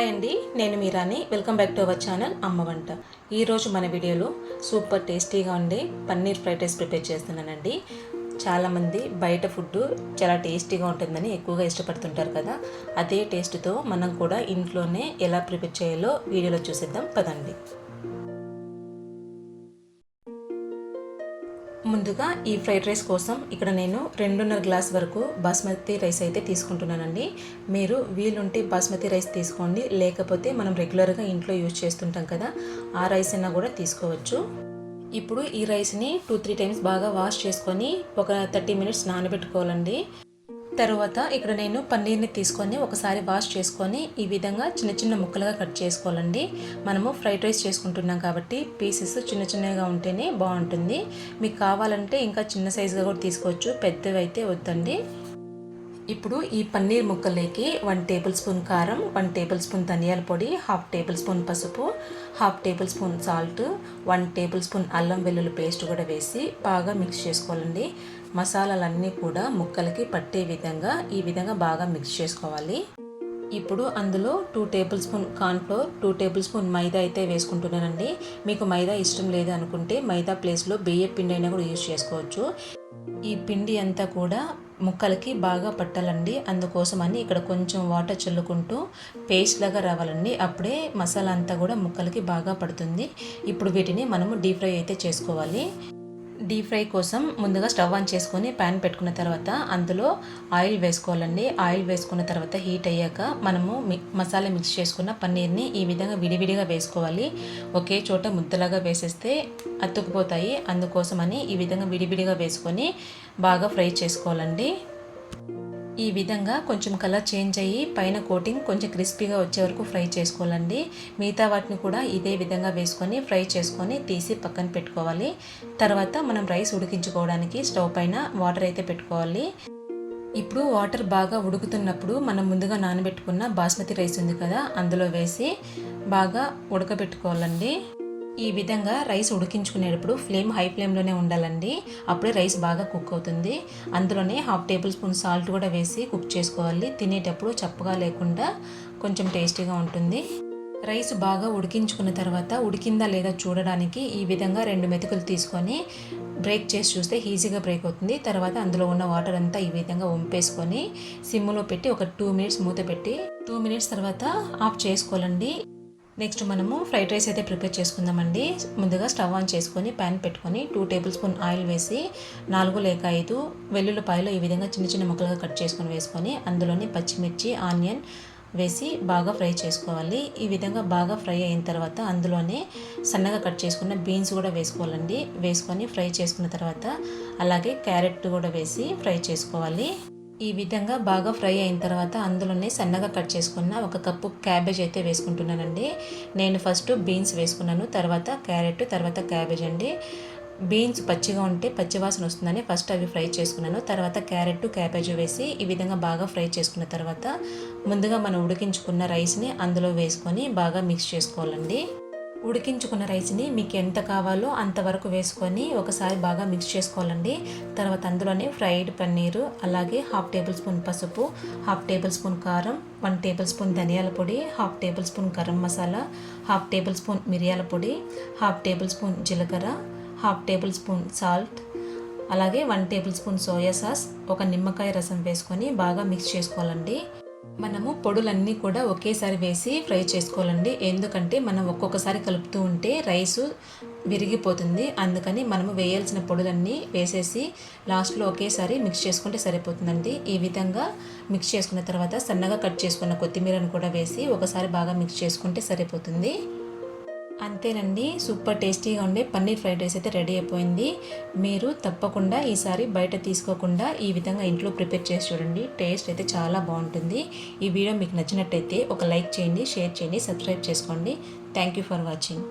Hi అండి నేను మీరాని welcome back to our channel అమ్మ వంట. ఈరోజు మన వీడియోలో సూపర్ టేస్టీగా ఉండే పన్నీర్ ఫ్రైడ్ రైస్ ప్రిపేర్ చేస్తున్నానండి. చాలామంది బయట ఫుడ్ చాలా టేస్టీగా ఉంటుందని ఎక్కువగా ఇష్టపడుతుంటారు కదా. అదే టేస్ట్తో మనం కూడా ఇంట్లోనే ఎలా ప్రిపేర్ చేయాలో వీడియోలో చూసేద్దాం. పదండి. ముందుగా ఈ ఫ్రైడ్ రైస్ కోసం ఇక్కడ నేను రెండున్నర గ్లాస్ వరకు బాస్మతి రైస్ అయితే తీసుకుంటున్నానండి. మీరు వీలుంటే బాస్మతి రైస్ తీసుకోండి లేకపోతే మనం రెగ్యులర్గా ఇంట్లో యూజ్ చేస్తుంటాం కదా ఆ రైస్ అయినా కూడా తీసుకోవచ్చు. ఇప్పుడు ఈ రైస్ని టూ త్రీ టైమ్స్ బాగా వాష్ చేసుకొని ఒక థర్టీ మినిట్స్ నానబెట్టుకోవాలండి. తర్వాత ఇక్కడ నేను పన్నీర్ని తీసుకొని ఒకసారి వాష్ చేసుకొని ఈ విధంగా చిన్న చిన్న ముక్కలుగా కట్ చేసుకోవాలండి. మనము ఫ్రైడ్ రైస్ చేసుకుంటున్నాం కాబట్టి పీసెస్ చిన్న చిన్నగా ఉంటేనే బాగుంటుంది. మీకు కావాలంటే ఇంకా చిన్న సైజుగా కూడా తీసుకోవచ్చు పెద్దవి అయితే వద్దండి. ఇప్పుడు ఈ పన్నీర్ ముక్కలకి వన్ టేబుల్ స్పూన్ కారం వన్ టేబుల్ స్పూన్ ధనియాల పొడి హాఫ్ టేబుల్ స్పూన్ పసుపు half tablespoon salt one tablespoon అల్లం వెల్లుల్లి పేస్ట్ కూడా వేసి బాగా మిక్స్ చేసుకోవాలండి. మసాలాలన్నీ కూడా ముక్కలకి పట్టే విధంగా ఈ విధంగా బాగా మిక్స్ చేసుకోవాలి. ఇప్పుడు అందులో two tablespoon cornflour two tablespoon maida అయితే వేసుకుంటున్నానండి. మీకు మైదా ఇష్టం లేదు అనుకుంటే మైదా ప్లేస్లో బియ్య పిండి అయినా కూడా యూజ్ చేసుకోవచ్చు. ఈ పిండి అంతా కూడా ముక్కలకి బాగా పట్టాలండి. అందుకోసమని ఇక్కడ కొంచెం వాటర్ చల్లుకుంటూ పేస్ట్ లాగా రావాలండి. అప్పుడే మసాలా అంతా కూడా ముక్కలకి బాగా పడుతుంది. ఇప్పుడు వీటిని మనము డీప్ ఫ్రై అయితే చేసుకోవాలి. డీప్ ఫ్రై కోసం ముందుగా స్టవ్ ఆన్ చేసుకొని ప్యాన్ పెట్టుకున్న తర్వాత అందులో ఆయిల్ వేసుకోవాలండి. ఆయిల్ వేసుకున్న తర్వాత హీట్ అయ్యాక మనము మసాలా మిక్స్ చేసుకున్న పన్నీర్ని ఈ విధంగా విడివిడిగా వేసుకోవాలి. ఒకే చోట ముద్దలాగా వేసేస్తే అతుక్కుపోతాయి అందుకోసమని ఈ విధంగా విడివిడిగా వేసుకొని బాగా ఫ్రై చేసుకోవాలండి. ఈ విధంగా కొంచెం కలర్ చేంజ్ అయ్యి పైన కోటింగ్ కొంచెం క్రిస్పీగా వచ్చే వరకు ఫ్రై చేసుకోవాలండి. మిగతా వాటిని కూడా ఇదే విధంగా వేసుకొని ఫ్రై చేసుకొని తీసి పక్కన పెట్టుకోవాలి. తర్వాత మనం రైస్ ఉడికించుకోవడానికి స్టవ్ పైన వాటర్ అయితే పెట్టుకోవాలి. ఇప్పుడు వాటర్ బాగా ఉడుకుతున్నప్పుడు మనం ముందుగా నానబెట్టుకున్న బాస్మతి రైస్ ఉంది కదా అందులో వేసి బాగా ఉడకబెట్టుకోవాలండి. ఈ విధంగా రైస్ ఉడికించుకునేటప్పుడు ఫ్లేమ్ హై ఫ్లేమ్లోనే ఉండాలండి. అప్పుడే రైస్ బాగా కుక్ అవుతుంది. అందులోనే హాఫ్ టేబుల్ స్పూన్ సాల్ట్ కూడా వేసి కుక్ చేసుకోవాలి. తినేటప్పుడు చప్పగా లేకుండా కొంచెం టేస్టీగా ఉంటుంది. రైస్ బాగా ఉడికించుకున్న తర్వాత ఉడికిందా లేదా చూడడానికి ఈ విధంగా రెండు మెతుకులు తీసుకొని బ్రేక్ చేసి చూస్తే ఈజీగా బ్రేక్ అవుతుంది. తర్వాత అందులో ఉన్న వాటర్ అంతా ఈ విధంగా వంపేసుకొని సిమ్లో పెట్టి ఒక టూ మినిట్స్ మూత పెట్టి టూ మినిట్స్ తర్వాత ఆఫ్ చేసుకోవాలండి. నెక్స్ట్ మనము ఫ్రైడ్ రైస్ అయితే ప్రిపేర్ చేసుకుందామండి. ముందుగా స్టవ్ ఆన్ చేసుకొని ప్యాన్ పెట్టుకొని టూ టేబుల్ స్పూన్ ఆయిల్ వేసి నాలుగు లేక ఐదు వెల్లుల్లిపాయలు ఈ విధంగా చిన్న చిన్న ముక్కలుగా కట్ చేసుకొని వేసుకొని అందులోని పచ్చిమిర్చి ఆనియన్ వేసి బాగా ఫ్రై చేసుకోవాలి. ఈ విధంగా బాగా ఫ్రై అయిన తర్వాత అందులోనే సన్నగా కట్ చేసుకున్న బీన్స్ కూడా వేసుకోవాలండి. వేసుకొని ఫ్రై చేసుకున్న తర్వాత అలాగే క్యారెట్ కూడా వేసి ఫ్రై చేసుకోవాలి. ఈ విధంగా బాగా ఫ్రై అయిన తర్వాత అందులోనే సన్నగా కట్ చేసుకున్న ఒక కప్పు క్యాబేజ్ అయితే వేసుకుంటున్నానండి. నేను ఫస్ట్ బీన్స్ వేసుకున్నాను తర్వాత క్యారెట్ తర్వాత క్యాబేజ్ అండి. బీన్స్ పచ్చిగా ఉంటే పచ్చివాసన వస్తుందని ఫస్ట్ అవి ఫ్రై చేసుకున్నాను తర్వాత క్యారెట్ క్యాబేజ్ వేసి ఈ విధంగా బాగా ఫ్రై చేసుకున్న తర్వాత ముందుగా మనం ఉడికించుకున్న రైస్ని అందులో వేసుకొని బాగా మిక్స్ చేసుకోవాలండి. ఉడికించుకున్న రైస్ని మీకు ఎంత కావాలో అంతవరకు వేసుకొని ఒకసారి బాగా మిక్స్ చేసుకోవాలండి. తర్వాత అందులోనే ఫ్రైడ్ పన్నీరు అలాగే హాఫ్ టేబుల్ స్పూన్ పసుపు హాఫ్ టేబుల్ స్పూన్ కారం వన్ టేబుల్ స్పూన్ ధనియాల పొడి half tablespoon garam masala half tablespoon మిరియాల పొడి హాఫ్ టేబుల్ స్పూన్ జీలకర్ర హాఫ్ టేబుల్ స్పూన్ సాల్ట్ అలాగే one tablespoon soya sauce ఒక నిమ్మకాయ రసం వేసుకొని బాగా మిక్స్ చేసుకోవాలండి. మనము పొడులన్నీ కూడా ఒకేసారి వేసి ఫ్రై చేసుకోవాలండి. ఎందుకంటే మనం ఒక్కొక్కసారి కలుపుతూ ఉంటే రైసు విరిగిపోతుంది. అందుకని మనము వేయాల్సిన పొడులన్నీ వేసేసి లాస్ట్లో ఒకేసారి మిక్స్ చేసుకుంటే సరిపోతుందండి. ఈ విధంగా మిక్స్ చేసుకున్న తర్వాత సన్నగా కట్ చేసుకున్న కొత్తిమీరను కూడా వేసి ఒకసారి బాగా మిక్స్ చేసుకుంటే సరిపోతుంది. అంతేనండి సూపర్ టేస్టీగా ఉండే పన్నీర్ ఫ్రైడ్ రైస్ అయితే రెడీ అయిపోయింది. మీరు తప్పకుండా ఈసారి బయట తీసుకోకుండా ఈ విధంగా ఇంట్లో ప్రిపేర్ చేసి చూడండి టేస్ట్ అయితే చాలా బాగుంటుంది. ఈ వీడియో మీకు నచ్చినట్టయితే ఒక లైక్ చేయండి షేర్ చేయండి సబ్స్క్రైబ్ చేసుకోండి. Thank you for watching.